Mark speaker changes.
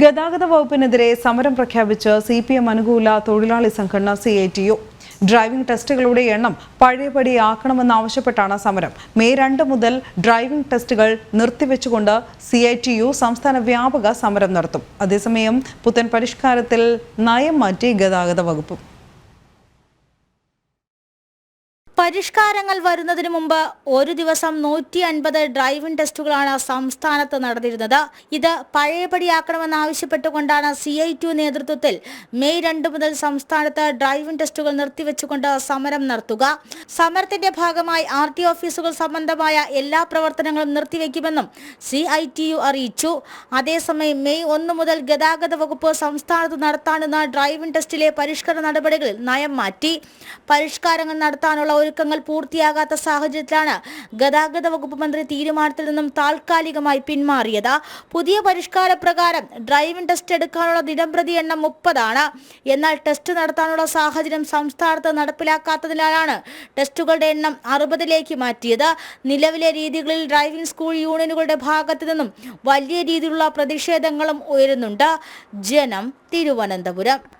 Speaker 1: ഗതാഗത വകുപ്പിനെതിരെ സമരം പ്രഖ്യാപിച്ച് സി പി എം അനുകൂല തൊഴിലാളി സംഘടന C I T U. Driving ടെസ്റ്റുകളുടെ എണ്ണം പഴയപടി ആക്കണമെന്നാവശ്യപ്പെട്ടാണ് സമരം. മെയ് രണ്ട് മുതൽ ഡ്രൈവിംഗ് ടെസ്റ്റുകൾ നിർത്തിവെച്ചുകൊണ്ട് സി ഐ ടി യു സംസ്ഥാന വ്യാപക സമരം നടത്തും. അതേസമയം പുത്തൻ പരിഷ്കാരത്തിൽ നയം മാറ്റി ഗതാഗത വകുപ്പ്.
Speaker 2: പരിഷ്കാരങ്ങൾ വരുന്നതിന് മുമ്പ് ഒരു ദിവസം നൂറ്റി അൻപത് ഡ്രൈവിംഗ് ടെസ്റ്റുകളാണ് സംസ്ഥാനത്ത് നടന്നിരുന്നത്. ഇത് പഴയപടിയാക്കണമെന്നാവശ്യപ്പെട്ടുകൊണ്ടാണ് സി ഐ ടു നേതൃത്വത്തിൽ മെയ് രണ്ട് മുതൽ സംസ്ഥാനത്ത് ഡ്രൈവിംഗ് ടെസ്റ്റുകൾ നിർത്തിവെച്ചുകൊണ്ട് സമരം നടത്തുക. സമരത്തിന്റെ ഭാഗമായി ആർ ടി ഓഫീസുകൾ സംബന്ധമായ എല്ലാ പ്രവർത്തനങ്ങളും നിർത്തിവെക്കുമെന്നും സി ഐ ടി യു അറിയിച്ചു. അതേസമയം മെയ് ഒന്ന് മുതൽ ഗതാഗത വകുപ്പ് സംസ്ഥാനത്ത് നടത്താനുന്ന ഡ്രൈവിംഗ് ടെസ്റ്റിലെ പരിഷ്കരണ നടപടികളിൽ നയം മാറ്റി. പരിഷ്കാരങ്ങൾ നടത്താനുള്ള ഒരുക്കങ്ങൾ പൂർത്തിയാകാത്ത സാഹചര്യത്തിലാണ് ഗതാഗത വകുപ്പ് മന്ത്രി തീരുമാനത്തിൽ നിന്നും താൽക്കാലികമായി പിന്മാറിയത്. പുതിയ പരിഷ്കാര പ്രകാരം ഡ്രൈവിംഗ് ടെസ്റ്റ് എടുക്കാനുള്ള ദിനംപ്രതി എണ്ണം മുപ്പതാണ്. എന്നാൽ ടെസ്റ്റ് നടത്താനുള്ള സാഹചര്യം സംസ്ഥാനത്ത് നടപ്പിലാക്കാത്തതിനാലാണ് ടെസ്റ്റുകളുടെ എണ്ണം അറുപതിലേക്ക് മാറ്റിയത്. നിലവിലെ രീതികളിൽ ഡ്രൈവിംഗ് സ്കൂൾ യൂണിയനുകളുടെ ഭാഗത്തു നിന്നും വലിയ രീതിയിലുള്ള പ്രതിഷേധങ്ങളും ഉയരുന്നുണ്ട്. ജനം തിരുവനന്തപുരം.